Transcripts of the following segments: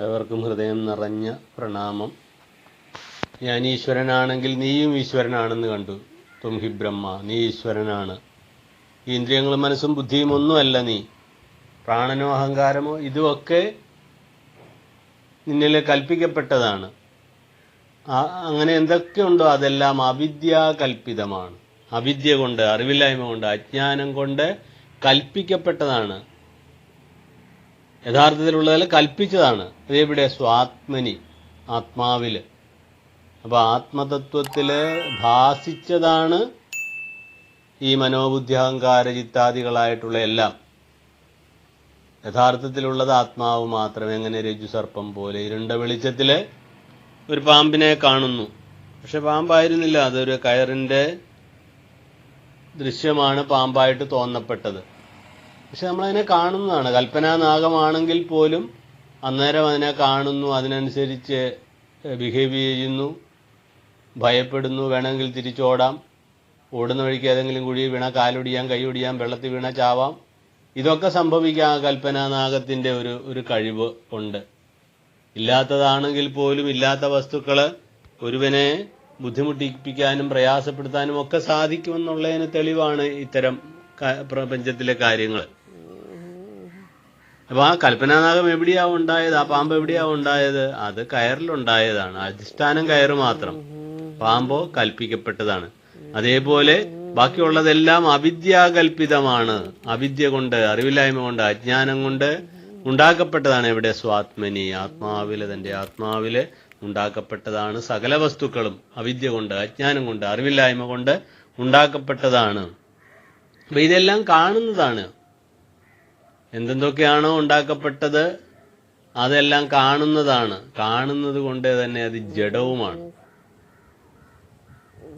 ഏവർക്കും ഹൃദയം നിറഞ്ഞ പ്രണാമം. ഞാൻ ഈശ്വരനാണെങ്കിൽ നീയും ഈശ്വരനാണെന്ന് കണ്ടു. തും ഹി ബ്രഹ്മ നീ ഈശ്വരനാണ്. ഇന്ദ്രിയങ്ങളും മനസ്സും ബുദ്ധിയും ഒന്നുമല്ല നീ. പ്രാണനോ അഹങ്കാരമോ ഇതുമൊക്കെ നിന്നിൽ കൽപ്പിക്കപ്പെട്ടതാണ്. അങ്ങനെ അങ്ങനെ എന്തൊക്കെയുണ്ടോ അതെല്ലാം അവിദ്യാകൽപ്പിതമാണ്. അവിദ്യ കൊണ്ട് അറിവില്ലായ്മ കൊണ്ട് അജ്ഞാനം കൊണ്ട് കൽപ്പിക്കപ്പെട്ടതാണ്. യഥാർത്ഥത്തിലുള്ളതല്ല കൽപ്പിച്ചതാണ്. അതെവിടെ സ്വാത്മനി ആത്മാവിൽ അപ്പോൾ ആത്മതത്വത്തിൽ ഭാസിച്ചതാണ് ഈ മനോബുദ്ധി അഹങ്കാര ചിത്താദികളായിട്ടുള്ള എല്ലാം. യഥാർത്ഥത്തിലുള്ളത് ആത്മാവ് മാത്രമേ എങ്ങനെ സർപ്പം പോലെ ഇരുണ്ട വെളിച്ചത്തിൽ ഒരു പാമ്പിനെ കാണുന്നു. പക്ഷെ പാമ്പായിരുന്നില്ല. അതൊരു കയറിന്റെ ദൃശ്യമാണ് പാമ്പായിട്ട് തോന്നപ്പെട്ടത്. പക്ഷെ നമ്മളതിനെ കാണുന്നതാണ്. കൽപ്പനാനാഗമാണെങ്കിൽ പോലും അന്നേരം അതിനെ കാണുന്നു അതിനനുസരിച്ച് ബിഹേവ് ചെയ്യുന്നു ഭയപ്പെടുന്നു വേണമെങ്കിൽ തിരിച്ചോടാം ഓടുന്ന വഴിക്ക് ഏതെങ്കിലും കുഴി വീണ കാലൊടിയാം കൈയൊടിയാം വെള്ളത്തിൽ വീണ ചാവാം. ഇതൊക്കെ സംഭവിക്കാം ആ കൽപ്പനാനാഗത്തിന്റെ ഒരു ഒരു കഴിവ് ഉണ്ട്. ഇല്ലാത്തതാണെങ്കിൽ പോലും ഇല്ലാത്ത വസ്തുക്കൾ ഒരുവനെ ബുദ്ധിമുട്ടിപ്പിക്കാനും പ്രയാസപ്പെടുത്താനും ഒക്കെ സാധിക്കുമെന്നുള്ളതിന് തെളിവാണ് ഇത്തരം പ്രപഞ്ചത്തിലെ കാര്യങ്ങൾ അപ്പൊ ആ കൽപ്പനാനാഗം എവിടെയാ ഉണ്ടായത്? ആ പാമ്പ് എവിടെയാ ഉണ്ടായത്? അത് കയറിലുണ്ടായതാണ്. അധിഷ്ഠാനം കയറ് മാത്രം. പാമ്പോ കൽപ്പിക്കപ്പെട്ടതാണ്. അതേപോലെ ബാക്കിയുള്ളതെല്ലാം അവിദ്യാകൽപിതമാണ് അവിദ്യ കൊണ്ട് അറിവില്ലായ്മ കൊണ്ട് അജ്ഞാനം കൊണ്ട് ഉണ്ടാക്കപ്പെട്ടതാണ് എവിടെ സ്വാത്മനി. ആത്മാവിൽ തന്റെ ആത്മാവിൽ ഉണ്ടാക്കപ്പെട്ടതാണ് സകല വസ്തുക്കളും. അവിദ്യ കൊണ്ട് അജ്ഞാനം കൊണ്ട് അറിവില്ലായ്മ കൊണ്ട് ഉണ്ടാക്കപ്പെട്ടതാണ്. അപ്പൊ ഇതെല്ലാം കാണുന്നതാണ്. എന്തെന്തൊക്കെയാണോ ഉണ്ടാക്കപ്പെട്ടത് അതെല്ലാം കാണുന്നതാണ്. കാണുന്നത് കൊണ്ട് തന്നെ അത് ജഡവുമാണ്.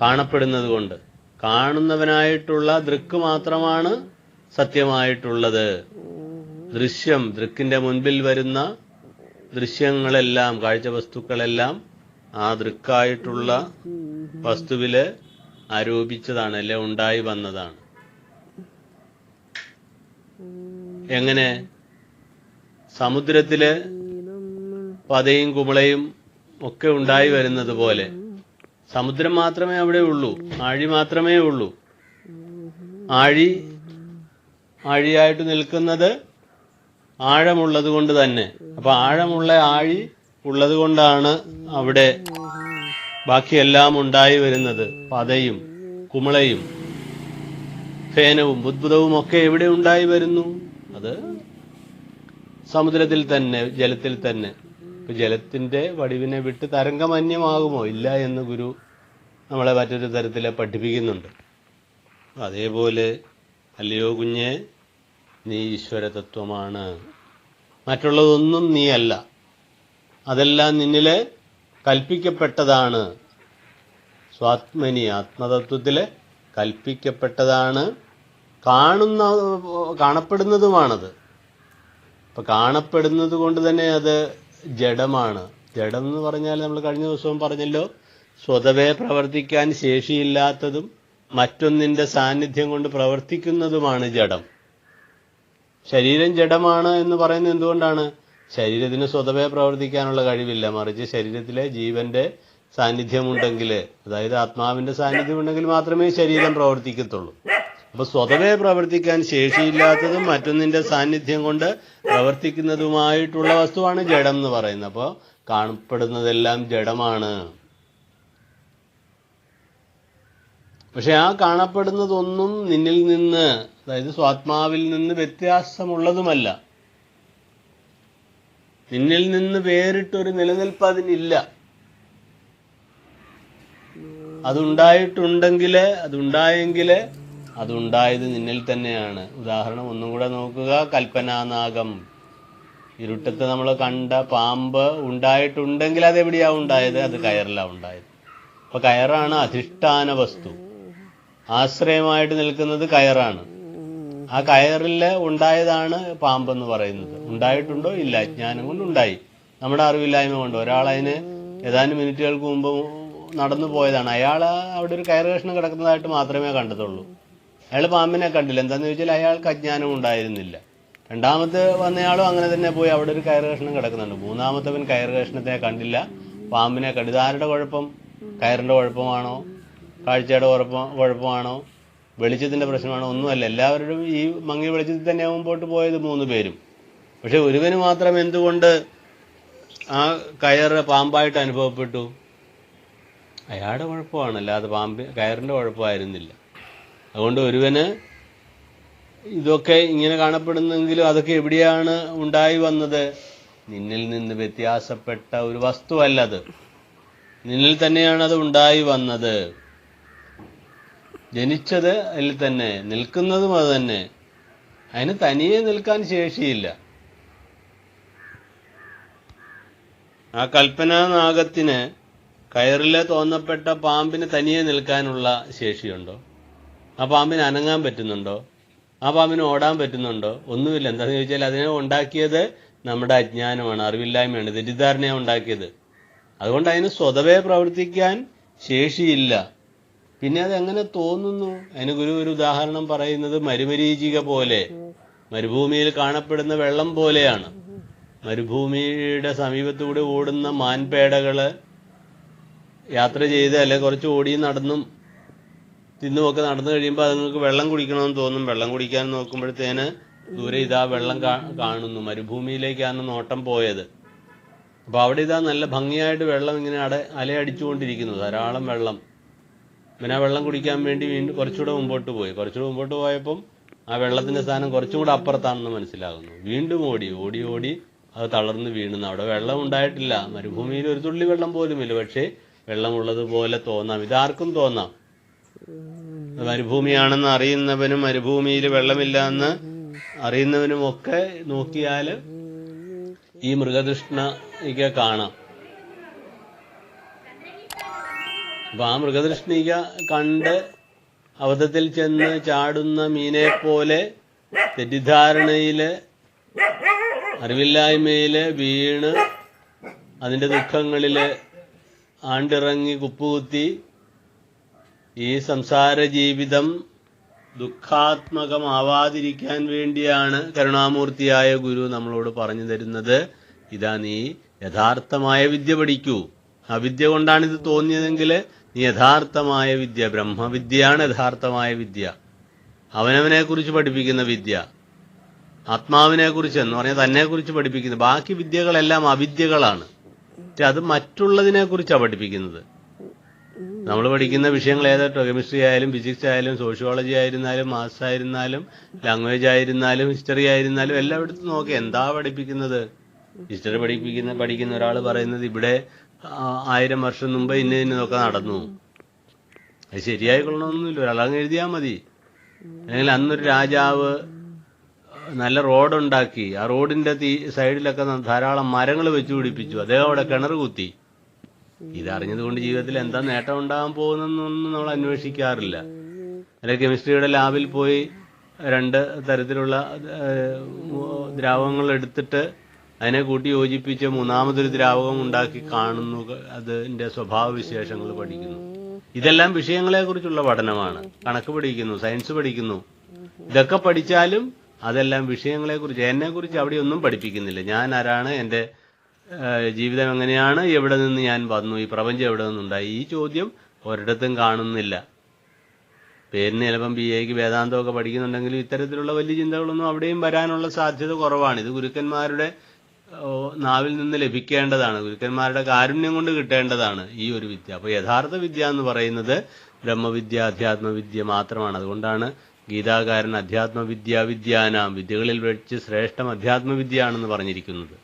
കാണപ്പെടുന്നത് കൊണ്ട്. കാണുന്നവനായിട്ടുള്ള ദൃക്ക് മാത്രമാണ് സത്യമായിട്ടുള്ളത്. ദൃശ്യം ദൃക്കിന്റെ മുൻപിൽ വരുന്ന ദൃശ്യങ്ങളെല്ലാം കാഴ്ച വസ്തുക്കളെല്ലാം ആ ദൃക്കായിട്ടുള്ള വസ്തുവിൽ ആരോപിച്ചതാണ് അല്ലെ ഉണ്ടായി വന്നതാണ്. എങ്ങനെ? സമുദ്രത്തിൽ പതയും കുമളയും ഒക്കെ ഉണ്ടായി വരുന്നത് പോലെ. സമുദ്രം മാത്രമേ അവിടെ ഉള്ളൂ. ആഴി മാത്രമേ ഉള്ളൂ. ആഴി ആഴിയായിട്ട് നിൽക്കുന്നത് ആഴമുള്ളത് കൊണ്ട് തന്നെ. അപ്പൊ ആഴമുള്ള ആഴി ഉള്ളത് കൊണ്ടാണ് അവിടെ ബാക്കിയെല്ലാം ഉണ്ടായി വരുന്നത്. പതയും കുമളയും ഫേനവും ബുദ്ബുദവും ഒക്കെ എവിടെ ഉണ്ടായി വരുന്നു? അത് സമുദ്രത്തിൽ തന്നെ ജലത്തിൽ തന്നെ. ഇപ്പൊ ജലത്തിന്റെ വടിവിനെ വിട്ട് തരംഗമന്യമാകുമോ? ഇല്ല എന്ന് ഗുരു നമ്മളെ മറ്റൊരു തരത്തിൽ പഠിപ്പിക്കുന്നുണ്ട്. അതേപോലെ അല്ലയോ കുഞ്ഞെ നീ ഈശ്വര തത്വമാണ് മറ്റുള്ളതൊന്നും നീ അല്ല. അതെല്ലാം നിന്നിൽ കൽപ്പിക്കപ്പെട്ടതാണ്. സ്വാത്മനി ആത്മതത്വത്തിൽ കൽപ്പിക്കപ്പെട്ടതാണ്. കാണുന്ന കാണപ്പെടുന്നതുമാണത്. അപ്പോൾ കാണപ്പെടുന്നത് കൊണ്ട് തന്നെ അത് ജഡമാണ്. ജഡം എന്ന് പറഞ്ഞാൽ നമ്മൾ കഴിഞ്ഞ ദിവസവും പറഞ്ഞല്ലോ സ്വതവേ പ്രവർത്തിക്കാൻ ശേഷിയില്ലാത്തതും മറ്റൊന്നിന്റെ സാന്നിധ്യം കൊണ്ട് പ്രവർത്തിക്കുന്നതുമാണ് ജഡം. ശരീരം ജഡമാണ് എന്ന് പറയുന്നത് എന്തുകൊണ്ടാണ്? ശരീരത്തിന് സ്വതവേ പ്രവർത്തിക്കാനുള്ള കഴിവില്ല. മറിച്ച് ശരീരത്തിലെ ജീവന്റെ സാന്നിധ്യമുണ്ടെങ്കിൽ അതായത് ആത്മാവിന്റെ സാന്നിധ്യം ഉണ്ടെങ്കിൽ മാത്രമേ ശരീരം പ്രവർത്തിക്കത്തുള്ളൂ. അപ്പൊ സ്വതവേ പ്രവർത്തിക്കാൻ ശേഷിയില്ലാത്തതും മറ്റൊന്നിന്റെ സാന്നിധ്യം കൊണ്ട് പ്രവർത്തിക്കുന്നതുമായിട്ടുള്ള വസ്തുവാണ് ജഡം എന്ന് പറയുന്നത്. അപ്പോൾ കാണപ്പെടുന്നതെല്ലാം ജഡമാണ്. പക്ഷെ ആ കാണപ്പെടുന്നതൊന്നും നിന്നിൽ നിന്ന് അതായത് സ്വാത്മാവിൽ നിന്ന് വ്യത്യാസമുള്ളതുമല്ല. നിന്നിൽ നിന്ന് വേറിട്ടൊരു നിലനിൽപ്പ് അതിനില്ല അതുണ്ടായിട്ടുണ്ടെങ്കിൽ അതുണ്ടായെങ്കിൽ അതുണ്ടായത് നിന്നിൽ തന്നെയാണ്. ഉദാഹരണം ഒന്നും കൂടെ നോക്കുക. കൽപ്പനാനാഗം. ഇരുട്ടത്ത് നമ്മൾ കണ്ട പാമ്പ് ഉണ്ടായിട്ടുണ്ടെങ്കിൽ അത് എവിടെയാ ഉണ്ടായത്? അത് കയറിലാ ഉണ്ടായത്. അപ്പൊ കയറാണ് അധിഷ്ഠാന വസ്തു. ആശ്രയമായിട്ട് നിൽക്കുന്നത് കയറാണ്. ആ കയറിൽ ഉണ്ടായതാണ് പാമ്പെന്ന് പറയുന്നത്. ഉണ്ടായിട്ടുണ്ടോ? ഇല്ല. അജ്ഞാനം കൊണ്ട് ഉണ്ടായി നമ്മുടെ അറിവില്ലായ്മ കൊണ്ട്. ഒരാൾ ഏതാനും മിനിറ്റുകൾക്ക് മുമ്പ് നടന്നു പോയതാണ്. അയാൾ അവിടെ ഒരു കയർ കഷ്ണം കിടക്കുന്നതായിട്ട് മാത്രമേ കണ്ടതുള്ളൂ അയാൾ പാമ്പിനെ കണ്ടില്ല. എന്താണെന്ന് ചോദിച്ചാൽ അയാൾക്ക് അജ്ഞാനം ഉണ്ടായിരുന്നില്ല. രണ്ടാമത്തെ വന്നയാളും അങ്ങനെ തന്നെ പോയി. അവിടെ ഒരു കയറ് കഷ്ണം കിടക്കുന്നുണ്ട്. മൂന്നാമത്തവൻ കയറ് കഷ്ണത്തെ കണ്ടില്ല. പാമ്പിനെ കണ്ടു. ഇതാരുടെ കുഴപ്പം? കയറിന്റെ കുഴപ്പമാണോ? കാഴ്ചയുടെ കുഴപ്പം കുഴപ്പമാണോ? വെളിച്ചത്തിന്റെ പ്രശ്നമാണോ? ഒന്നുമല്ല. എല്ലാവരും ഈ മങ്ങി വെളിച്ചത്തിൽ തന്നെ മുമ്പോട്ട് പോയത് മൂന്ന് പേരും. പക്ഷെ ഒരുവന് മാത്രം എന്തുകൊണ്ട് ആ കയർ പാമ്പായിട്ട് അനുഭവപ്പെട്ടു? അയാളുടെ കുഴപ്പമാണ്. അല്ലാതെ പാമ്പ് കയറിന്റെ കുഴപ്പമായിരുന്നില്ല. അതുകൊണ്ട് ഒരുവന് ഇതൊക്കെ ഇങ്ങനെ കാണപ്പെടുന്നെങ്കിലും അതൊക്കെ എവിടെയാണ് ഉണ്ടായി വന്നത്? നിന്നിൽ നിന്ന് വ്യത്യാസപ്പെട്ട ഒരു വസ്തുവല്ലത് നിന്നിൽ തന്നെയാണ് അത് ഉണ്ടായി വന്നത്. ജനിച്ചത് അതിൽ തന്നെ നിൽക്കുന്നതും അത് തന്നെ. അതിന് തനിയെ നിൽക്കാൻ ശേഷിയില്ല. ആ കൽപ്പനാനാഗത്തിന് കയറിലെ തോന്നപ്പെട്ട പാമ്പിന് തനിയെ നിൽക്കാനുള്ള ശേഷിയുണ്ടോ? ആ പാമ്പിന് അനങ്ങാൻ പറ്റുന്നുണ്ടോ? ആ പാമ്പിന് ഓടാൻ പറ്റുന്നുണ്ടോ? ഒന്നുമില്ല. എന്താണെന്ന് ചോദിച്ചാൽ അതിനെ ഉണ്ടാക്കിയത് നമ്മുടെ അജ്ഞാനമാണ് അറിവില്ലായ്മയാണ്. തെറ്റിദ്ധാരണയാണ് ഉണ്ടാക്കിയത്. അതുകൊണ്ട് അതിന് സ്വതവേ പ്രവർത്തിക്കാൻ ശേഷിയില്ല. പിന്നെ അത് എങ്ങനെ തോന്നുന്നു? അതിന് ഗുരു ഒരു ഉദാഹരണം പറയുന്നത് മരുമരീചിക പോലെ. മരുഭൂമിയിൽ കാണപ്പെടുന്ന വെള്ളം പോലെയാണ്. മരുഭൂമിയുടെ സമീപത്തൂടെ ഓടുന്ന മാൻപേടകൾ യാത്ര ചെയ്ത് അല്ലെ കുറച്ച് ഓടിയും നടന്നും തിന്നുമൊക്കെ നടന്നു കഴിയുമ്പോൾ അതുങ്ങൾക്ക് വെള്ളം കുടിക്കണമെന്ന് തോന്നും. വെള്ളം കുടിക്കാൻ നോക്കുമ്പോഴത്തേന് ദൂരെ ഇതാ വെള്ളം കാണുന്നു. മരുഭൂമിയിലേക്കാണ് നോട്ടം പോയത്. അപ്പൊ അവിടെ ഇതാ നല്ല ഭംഗിയായിട്ട് വെള്ളം ഇങ്ങനെ അട അലയടിച്ചുകൊണ്ടിരിക്കുന്നു. ധാരാളം വെള്ളം. പിന്നെ ആ വെള്ളം കുടിക്കാൻ വേണ്ടി വീണ്ടും കുറച്ചുകൂടെ മുമ്പോട്ട് പോയി. കുറച്ചുകൂടെ മുമ്പോട്ട് പോയപ്പം ആ വെള്ളത്തിന്റെ സ്ഥാനം കുറച്ചും കൂടെ അപ്പുറത്താണെന്ന് മനസ്സിലാകുന്നു. വീണ്ടും ഓടി ഓടി ഓടി അത് തളർന്ന് വീണുന്നു. അവിടെ വെള്ളം ഉണ്ടായിട്ടില്ല. മരുഭൂമിയിൽ ഒരു തുള്ളി വെള്ളം പോലുമില്ല. പക്ഷേ വെള്ളമുള്ളതുപോലെ തോന്നാം. ഇതാർക്കും തോന്നാം. മരുഭൂമിയാണെന്ന് അറിയുന്നവനും മരുഭൂമിയിൽ വെള്ളമില്ല എന്ന് അറിയുന്നവനും ഒക്കെ നോക്കിയാൽ ഈ മൃഗതൃഷ്ണിക കാണാം. അപ്പൊ ആ മൃഗതൃഷ്ണിക കണ്ട് അബദ്ധത്തിൽ ചെന്ന് ചാടുന്ന മീനെ പോലെ തെറ്റിദ്ധാരണയിൽ അറിവില്ലായ്മയിൽ വീണ് അതിന്റെ ദുഃഖങ്ങളിൽ ആണ്ടിറങ്ങി കുപ്പുകുത്തി ഈ സംസാര ജീവിതം ദുഃഖാത്മകമാവാതിരിക്കാൻ വേണ്ടിയാണ് കരുണാമൂർത്തിയായ ഗുരു നമ്മളോട് പറഞ്ഞു തരുന്നത്. ഇതാ നീ യഥാർത്ഥമായ വിദ്യ പഠിക്കൂ. അവിദ്യ കൊണ്ടാണ് ഇത് തോന്നിയതെങ്കിൽ നീ യഥാർത്ഥമായ വിദ്യ ബ്രഹ്മവിദ്യയാണ് യഥാർത്ഥമായ വിദ്യ. അവനവനെ കുറിച്ച് പഠിപ്പിക്കുന്ന വിദ്യ ആത്മാവിനെ കുറിച്ച് എന്ന് പറഞ്ഞാൽ തന്നെ കുറിച്ച് പഠിപ്പിക്കുന്നത്. ബാക്കി വിദ്യകളെല്ലാം അവിദ്യകളാണ്. അത് മറ്റുള്ളതിനെ കുറിച്ചാണ് പഠിപ്പിക്കുന്നത്. നമ്മൾ പഠിക്കുന്ന വിഷയങ്ങൾ ഏതാട്ടോ? കെമിസ്ട്രി ആയാലും ഫിസിക്സ് ആയാലും സോഷ്യോളജി ആയിരുന്നാലും മാത്സ് ആയിരുന്നാലും ലാംഗ്വേജ് ആയിരുന്നാലും ഹിസ്റ്ററി ആയിരുന്നാലും എല്ലായിടത്തും നോക്കി എന്താ പഠിപ്പിക്കുന്നത്? ഹിസ്റ്ററി പഠിപ്പിക്കുന്ന പഠിക്കുന്ന ഒരാൾ പറയുന്നത് ഇവിടെ ആയിരം വർഷം മുമ്പ് ഇന്ന ഇന്നതൊക്കെ നടന്നു. അത് ശരിയായി കൊള്ളണമെന്നില്ല ഒരാളങ്ങ് എഴുതിയാൽ മതി. അല്ലെങ്കിൽ അന്നൊരു രാജാവ് നല്ല റോഡുണ്ടാക്കി. ആ റോഡിന്റെ സൈഡിലൊക്കെ ധാരാളം മരങ്ങൾ വെച്ചു പിടിപ്പിച്ചു. അദ്ദേഹം അവിടെ കിണർ കുത്തി. ഇതറിഞ്ഞതുകൊണ്ട് ജീവിതത്തിൽ എന്താ നേട്ടം ഉണ്ടാകാൻ പോകുന്നൊന്നും നമ്മൾ അന്വേഷിക്കാറില്ല. അല്ലെ കെമിസ്ട്രിയുടെ ലാബിൽ പോയി രണ്ട് തരത്തിലുള്ള ദ്രാവകങ്ങൾ എടുത്തിട്ട് അതിനെ കൂട്ടി യോജിപ്പിച്ച് മൂന്നാമതൊരു ദ്രാവകം ഉണ്ടാക്കി കാണുന്നു അതിന്റെ സ്വഭാവ വിശേഷങ്ങൾ പഠിക്കുന്നു. ഇതെല്ലാം വിഷയങ്ങളെ കുറിച്ചുള്ള പഠനമാണ്. കണക്ക് പഠിക്കുന്നു സയൻസ് പഠിക്കുന്നു. ഇതൊക്കെ പഠിച്ചാലും അതെല്ലാം വിഷയങ്ങളെ കുറിച്ച് എന്നെ കുറിച്ച് അവിടെ ഒന്നും പഠിപ്പിക്കുന്നില്ല. ഞാൻ ആരാണ് എന്റെ ജീവിതം എങ്ങനെയാണ്? എവിടെ നിന്ന് ഞാൻ വന്നു? ഈ പ്രപഞ്ചം എവിടെ നിന്നുണ്ടായി? ഈ ചോദ്യം ഒരിടത്തും കാണുന്നില്ല. പേരിന് ചിലപ്പം ബി എക്ക് വേദാന്തമൊക്കെ പഠിക്കുന്നുണ്ടെങ്കിലും ഇത്തരത്തിലുള്ള വലിയ ചിന്തകളൊന്നും അവിടെയും വരാനുള്ള സാധ്യത കുറവാണ്. ഇത് ഗുരുക്കന്മാരുടെ നാവിൽ നിന്ന് ലഭിക്കേണ്ടതാണ്. ഗുരുക്കന്മാരുടെ കാരുണ്യം കൊണ്ട് കിട്ടേണ്ടതാണ് ഈ ഒരു വിദ്യ. അപ്പോൾ യഥാർത്ഥ വിദ്യ എന്ന് പറയുന്നത് ബ്രഹ്മവിദ്യ അധ്യാത്മവിദ്യ മാത്രമാണ്. അതുകൊണ്ടാണ് ഗീതാകാരൻ അധ്യാത്മവിദ്യ വിദ്യാനാം വിദ്യകളിൽ വെച്ച് ശ്രേഷ്ഠം അധ്യാത്മവിദ്യയാണെന്ന് പറഞ്ഞിരിക്കുന്നത്.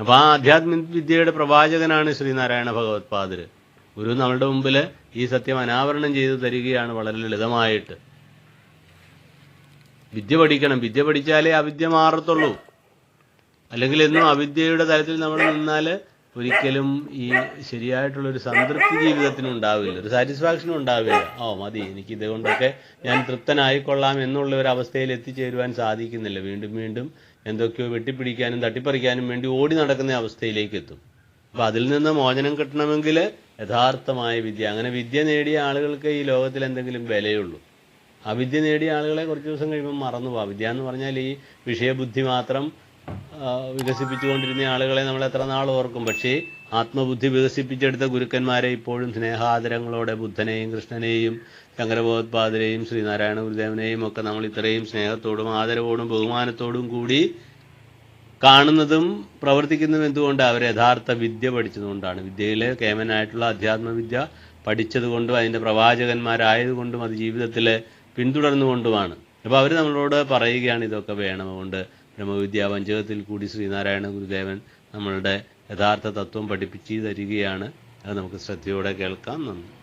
അപ്പൊ ആ ആധ്യാത്മിക വിദ്യയുടെ പ്രവാചകനാണ് ശ്രീനാരായണ ഭഗവത്പാദര്. ഗുരു നമ്മളുടെ മുമ്പിൽ ഈ സത്യം അനാവരണം ചെയ്തു തരികയാണ് വളരെ ലളിതമായിട്ട്. വിദ്യ പഠിക്കണം. വിദ്യ പഠിച്ചാലേ അവിദ്യ മാറത്തുള്ളൂ. അല്ലെങ്കിൽ എന്നും അവിദ്യയുടെ തലത്തിൽ നമ്മൾ നിന്നാൽ ഒരിക്കലും ഈ ശരിയായിട്ടുള്ള ഒരു സംതൃപ്തി ജീവിതത്തിന് ഉണ്ടാവില്ല ഒരു സാറ്റിസ്ഫാക്ഷനും ഉണ്ടാവില്ല. ഓ മതി എനിക്ക് ഇതുകൊണ്ടൊക്കെ ഞാൻ തൃപ്തനായിക്കൊള്ളാം എന്നുള്ള ഒരു അവസ്ഥയിൽ എത്തിച്ചേരുവാൻ സാധിക്കുന്നില്ല. വീണ്ടും വീണ്ടും എന്തൊക്കെയോ വെട്ടിപ്പിടിക്കാനും തട്ടിപ്പറിക്കാനും വേണ്ടി ഓടി നടക്കുന്ന അവസ്ഥയിലേക്ക് എത്തും. അപ്പൊ അതിൽ നിന്ന് മോചനം കിട്ടണമെങ്കിൽ യഥാർത്ഥമായ വിദ്യ അങ്ങനെ വിദ്യ നേടിയ ആളുകൾക്ക് ഈ ലോകത്തിൽ എന്തെങ്കിലും വിലയുള്ളൂ. അവിദ്യ നേടിയ ആളുകളെ കുറച്ച് ദിവസം കഴിയുമ്പോൾ മറന്നു പോവാം വിദ്യ എന്ന് പറഞ്ഞാൽ ഈ വിഷയബുദ്ധി മാത്രം ആ, വികസിപ്പിച്ചുകൊണ്ടിരുന്ന ആളുകളെ നമ്മൾ എത്ര നാൾ ഓർക്കും. പക്ഷേ ആത്മബുദ്ധി വികസിപ്പിച്ചെടുത്ത ഗുരുക്കന്മാരെ ഇപ്പോഴും സ്നേഹാദരങ്ങളോടെ ബുദ്ധനെയും കൃഷ്ണനെയും ശങ്കരഭഗവത്പാദരെയും ശ്രീനാരായണ ഗുരുദേവനെയും ഒക്കെ നമ്മൾ ഇത്രയും സ്നേഹത്തോടും ആദരവോടും ബഹുമാനത്തോടും കൂടി കാണുന്നതും പ്രവർത്തിക്കുന്നതും എന്തുകൊണ്ട്? അവർ യഥാർത്ഥ വിദ്യ പഠിച്ചതുകൊണ്ടാണ്. വിദ്യയിലെ കേമനായിട്ടുള്ള അധ്യാത്മവിദ്യ പഠിച്ചതുകൊണ്ടും അതിന്റെ പ്രവാചകന്മാരായതുകൊണ്ടും അത് ജീവിതത്തിൽ പിന്തുടർന്നുകൊണ്ടുമാണ്. അപ്പോൾ അവർ നമ്മളോട് പറയുകയാണ് ഇതൊക്കെ വേണം അതുകൊണ്ട് ബ്രഹ്മവിദ്യാ പഞ്ചകത്തിൽ കൂടി ശ്രീനാരായണ ഗുരുദേവൻ നമ്മളുടെ യഥാർത്ഥ തത്വം പഠിപ്പിച്ചു തരികയാണ്. അത് നമുക്ക് ശ്രദ്ധയോടെ കേൾക്കാം. നന്ദി.